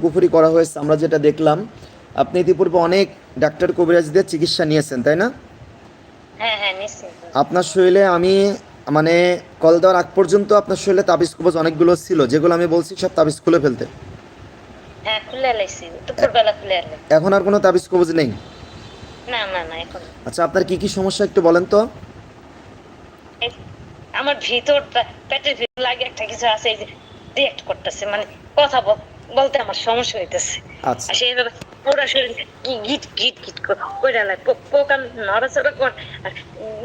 পুকুরি করা হয়েছে আমরা যেটা দেখলাম আপনি ইতিপূর্বে অনেক ডাক্তার কবিরাজদের চিকিৎসা নিয়েছেন তাই না? হ্যাঁ হ্যাঁ আপনার শরীরে আমি মানে কল দেওয়ার আগ পর্যন্ত আপনার শরীরে তাবিজ কবজ অনেকগুলো ছিল যেগুলো আমি বলছি সব তাবিজ খুলে ফেলতে। হ্যাঁ এখন আর কোনো তাবিজ কবজ নেই? না না না আচ্ছা আপনার কি কি সমস্যা একটু বলেন তো। আমার ভিতরটা পেটের ভিতর লাগে একটা কিছু আছে রিয়েক্ট করতেছে মানে কথা বল- বলতে আমার সমস্যা হইতেছে। আচ্ছা। আর সেইভাবে পুরো শরীর গি- গিট গিট গিট করে লাগে পোকা নড়াচড়া করে আর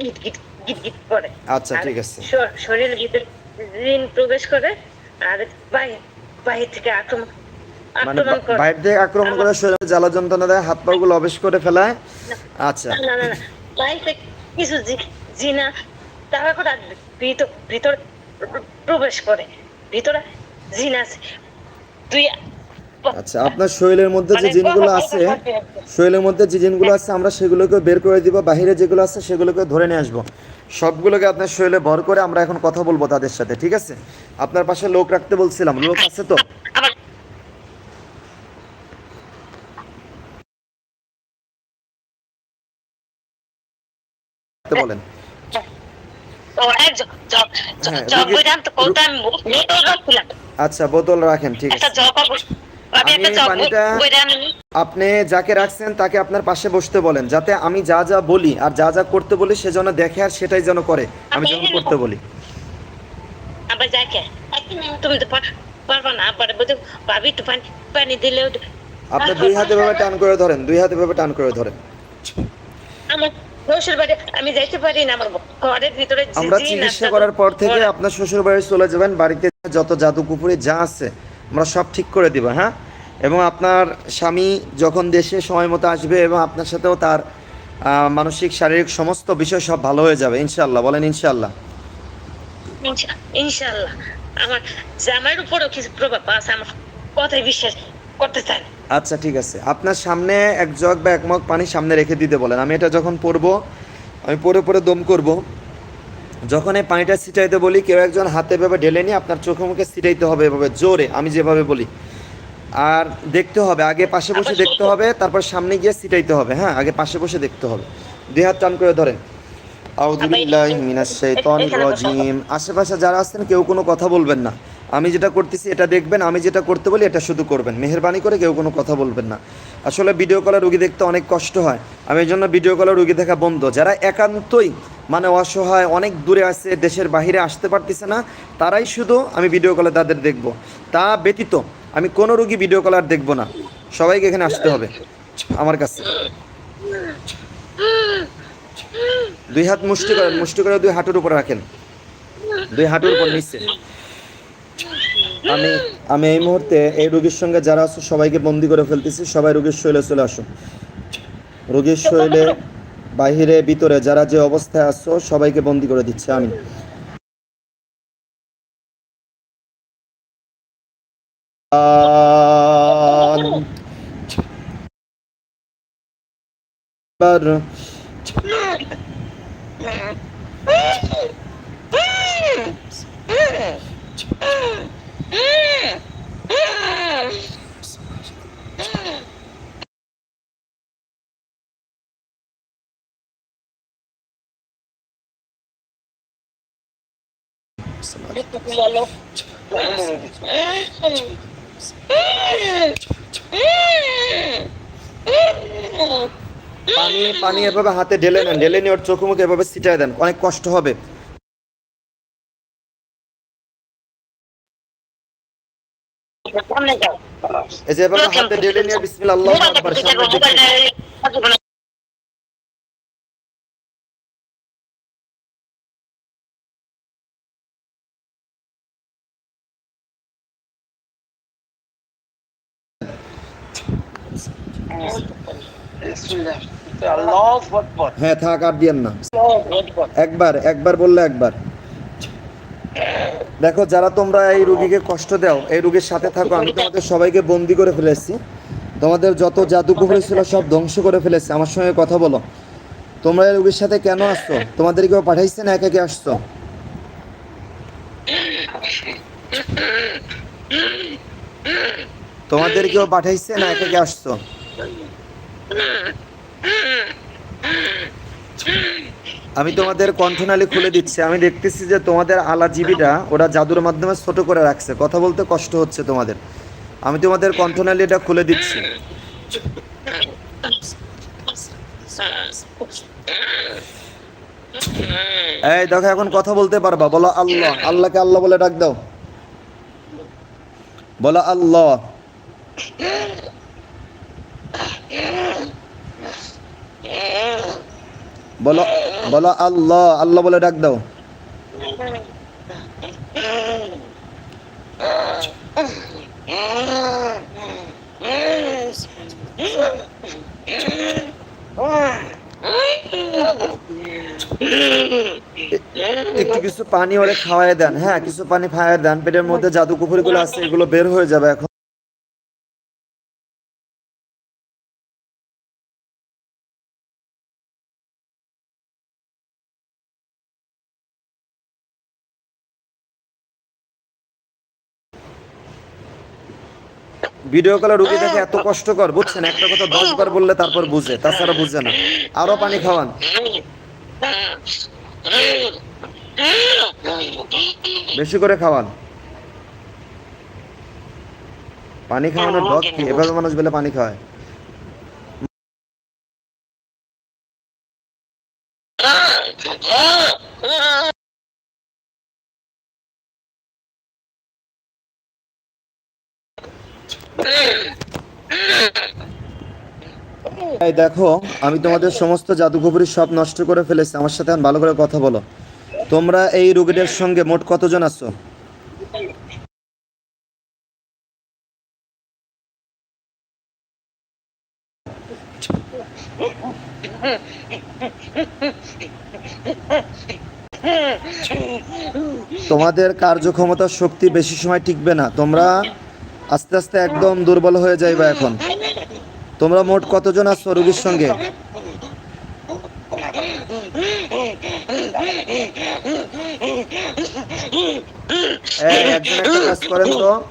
গিট গিট গিট গিট করে। আচ্ছা, ঠিক আছে। শরীরের ভিতরে জিন প্রবেশ করে আর থেকে আক্রমণ মানে বাইরে থেকে আক্রমণ করে শরীরে জ্বালা যন্ত্রণা দেয় হাত পাগুলো অবেশ করে ফেলায়? আচ্ছা। না না কিছু জিনা তারা করে ভিতরে প্রবেশ করে। ভিতরে জিন আছে। তুই আচ্ছা আপনার শরীরের মধ্যে যে মানে জিনগুলো আছে শরীরের মধ্যে যে জিনগুলো আছে আমরা সেগুলোকে বের করে দিব বাইরে যেগুলো আছে সেগুলোকে ধরে নিয়ে আসব। সবগুলোকে আপনার শরীরে ভর করে আমরা এখন কথা বলব তাদের সাথে ঠিক আছে? আপনার পাশে লোক রাখতে বলছিলাম লোক আছে তো? বলেন। আচ্ছা বোতল রাখেন ঠিক আছে। আপনি যাকে রাখছেন তাকে আপনার পাশে বসতে বলেন যাতে আমি যা যা বলি আর যা যা করতে বলি সে যেন দেখে আর সেটাই যেন করে। আমি যেন করতে বলি। আপনি দুই হাতে ভাবে টান করে ধরেন দুই হাতে ভাবে টান করে ধরেন। শ্বশুর বাড়ি আমি যাইতে পারি না আমার ঘরের ভিতরে আমরা চিকিৎসা করার পর থেকে আপনার শ্বশুর বাড়ি চলে যাবেন বাড়িতে যত জাদু কুপুরি যা আছে আমরা সব ঠিক করে দিব হ্যাঁ? এবং আপনার স্বামী যখন দেশে সময় মতো আসবে এবং আপনার সাথেও তার মানসিক শারীরিক সমস্ত বিষয় সব ভালো হয়ে যাবে ইনশাল্লাহ বলেন ইনশাল্লাহ ইনশা- ইনশাআল্লাহ। আমার জামাইয়ের উপরেও কিছু প্রভাব আছে আমার কথাই বিশ্বাস করতে চান? আচ্ছা ঠিক আছে। আপনার সামনে এক জগ বা এক মগ পানি সামনে রেখে দিতে বলেন। আমি এটা যখন পরবো আমি পরে পরে দম করব যখন এই পানিটা ছিটাইতে বলি কেউ একজন হাতে ভেবে ঢেলে নিয়ে আপনার চোখে মুখে ছিটাইতে হবে এভাবে জোরে আমি যেভাবে বলি। আর দেখতে হবে আগে পাশে বসে দেখতে হবে তারপর সামনে গিয়ে ছিটাইতে হবে হ্যাঁ? আগে পাশে বসে দেখতে হবে। দুই হাত টান করে ধরেন। আউযুবিল্লাহি মিনাশ শাইতানির রাজিম। আশেপাশে যারা আছেন কেউ কোনো কথা বলবেন না। আমি যেটা করতেছি, এটা দেখবেন, আমি যেটা করতে বলি, এটা শুধু করবেন। মেহেরবানি করে কেউ কোনো কথা বলবেন না। আসলে ভিডিও কলে রুগী দেখতে অনেক কষ্ট হয়। আমি এই জন্য ভিডিও কলে রুগী দেখা বন্ধ। যারা একান্তই মানে অসহায়, অনেক দূরে আছে, দেশের বাইরে আসতে পারতেছে না, তারাই শুধু আমি ভিডিও কলে তাদের দেখব। তা ব্যতীত, আমি কোনো রুগী ভিডিও কল আর দেখব না। সবাইকে এখানে আসতে হবে। আমার কাছে। দুই হাত মুষ্টি করেন। মুষ্টি করে দুই হাঁটুর উপর রাখেন। দুই হাঁটুর উপর নিচে। আমি আমি এই মুহূর্তে এই রোগীর সঙ্গে যারা আছো, সবাইকে বন্দি করে ফেলতেছি। সবাই রোগীর শৈলে চলে আসো। রোগীর শৈলে বাহিরে, ভিতরে যারা যে অবস্থায় আছো, সবাইকে বন্দি করে দিচ্ছে। আমি পানি পানি এভাবে হাতে ঢেলে নেন, ঢেলে নিয়ে ওর চোখে মুখে এভাবে ছিটায় দেন। অনেক কষ্ট হবে। এই যে এভাবে হাতে ঢেলে নিয়ে বিসমিল্লাহ আল্লাহু আকবার সামনে দিকে হ্যাঁ থাক আর দিয়েন না। একবার একবার বললে একবার। দেখো, যারা তোমরা এই রুগীকে কষ্ট দাও, এই রুগীর সাথে থাকো, আমি তোমাদের সবাইকে বন্দি করে ফেলেছি তোমাদের যত জাদুকুফরি ছিল সব ধ্বংস করে ফেলেছি আমার সঙ্গে কথা বলো। তোমরা এই রুগীর সাথে কেন আসছো? তোমাদের কেউ পাঠাইছে না একে একে আসছো? তোমাদের কেউ পাঠাইছে না একে কে আসছো? আমি তোমাদের কণ্ঠনালী খুলে দিচ্ছি। আমি দেখতেছি যে তোমাদের আলা জিবিটা ওরা জাদুর মাধ্যমে ছোট করে রাখছে। কথা বলতে কষ্ট হচ্ছে তোমাদের। আমি তোমাদের কণ্ঠনালীটা খুলে দিচ্ছি। এই দেখো, এখন কথা বলতে পারবা। বলো আল্লাহ। আল্লাহকে আল্লাহ বলে ডাক দাও। বলো আল্লাহ। বলো বলো আল্লাহ আল্লাহ বলে ডাক দাও। একটু কিছু পানি ওরে খাওয়াই দেন হ্যাঁ কিছু পানি খাওয়াই দেন, পেটের মধ্যে জাদু কুকুরগুলো আছে, এগুলো বের হয়ে যাবে এখন। ভিডিও কলে রুগী দেখে এত কষ্টকর বুঝছেন? একটা কথা দশ বার বললে তারপর বুঝে, তাছাড়া বুঝে না। আরও পানি খাওয়ান। বেশি করে খাওয়ান। পানি খাওয়ানোর ডক কি? এভাবে মানুষ বলে পানি খাওয়ায়। এই দেখো, আমি তোমাদের সমস্ত জাদুঘুবরি সব নষ্ট করে ফেলেছি। আমার সাথে ভালো করে কথা বলো। তোমরা এই রোগীদের সঙ্গে মোট কতজন আছো? তোমাদের কার্যক্ষমতার শক্তি বেশি সময় টিকবে না। তোমরা আস্তে আস্তে একদম দুর্বল হয়ে যাইবা এখন। তোমরা মোট কতজন আসছো রুগীর সঙ্গে? তো।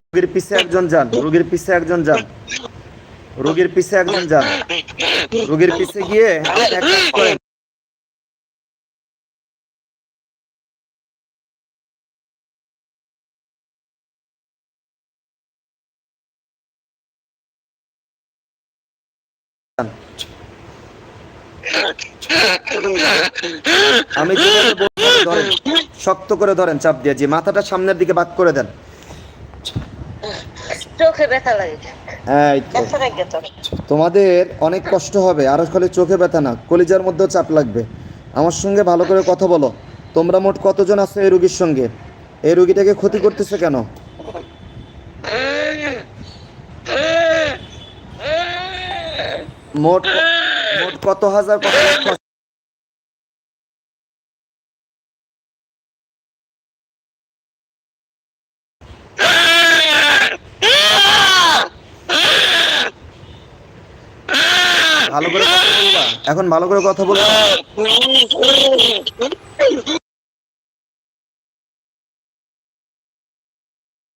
রুগীর পিছে একজন যান, রুগীর পিছে একজন যান। রুগীর পিছে একজন যান। রুগীর পিছে গিয়ে এক কাজ করেন। আমি ধরেন। শক্ত করে ধরেন চাপ দিয়ে জি মাথাটা সামনের দিকে বাক করে দেন। চোখে ব্যথা লাগে। তোমাদের অনেক কষ্ট হবে আর খালি চোখে ব্যথা না কলিজার মধ্যেও চাপ লাগবে। আমার সঙ্গে ভালো করে কথা বলো তোমরা মোট কতজন আছো এই রুগীর সঙ্গে? এই রুগীটাকে ক্ষতি করতেছে কেন? মোট মোট কত হাজার কত ভালো করে কথা বলবা। এখন ভালো করে কথা বলবা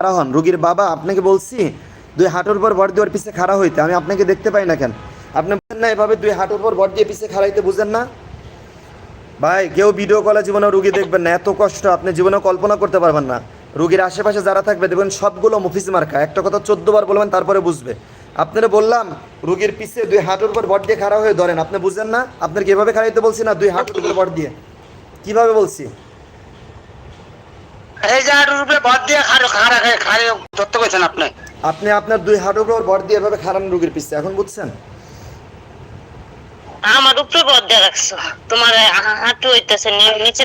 খাড়া হন। রুগীর বাবা, আপনাকে বলছি, দুই হাঁটুর পর বর দিয়ে ওর পিছে খাড়া হইতে। আমি আপনাকে দেখতে পাই না কেন? আপনি বুঝেন না এভাবে দুই হাঁটুর পর বর দিয়ে পিছে খাড়াইতে বুঝেন না? ভাই, কেউ ভিডিও কলে জীবনে রুগী দেখবেন না। এত কষ্ট, আপনি জীবনে কল্পনা করতে পারবেন না। রুগীর আশেপাশে যারা থাকবে, দেখবেন সবগুলো মুফিস মার্কা। একটা কথা চোদ্দ বার বলবেন, তারপরে বুঝবে। আপনারা বললাম রুগীর পিছে দুই হাঁটুর উপর বট দিয়ে খাড়া হয়ে ধরেন। আপনি বুঝেন না? আপনার কীভাবে খাড়াইতে বলছি না দুই হাঁটুর উপর বট দিয়ে? কীভাবে বলছি? এই যে উপরে দিয়ে খাড়ো খাড়া খাড়ে খাড়ে ধরতে পেরেছেন আপনি। আপনি আপনার দুই হাঁটুর উপর বট দিয়ে এভাবে খাড়ান রুগীর পিছে এখন বুঝছেন? আমার উপরে বদ দিয়ে রাখছো তোমার হাঁটু হইতেছে নিচে।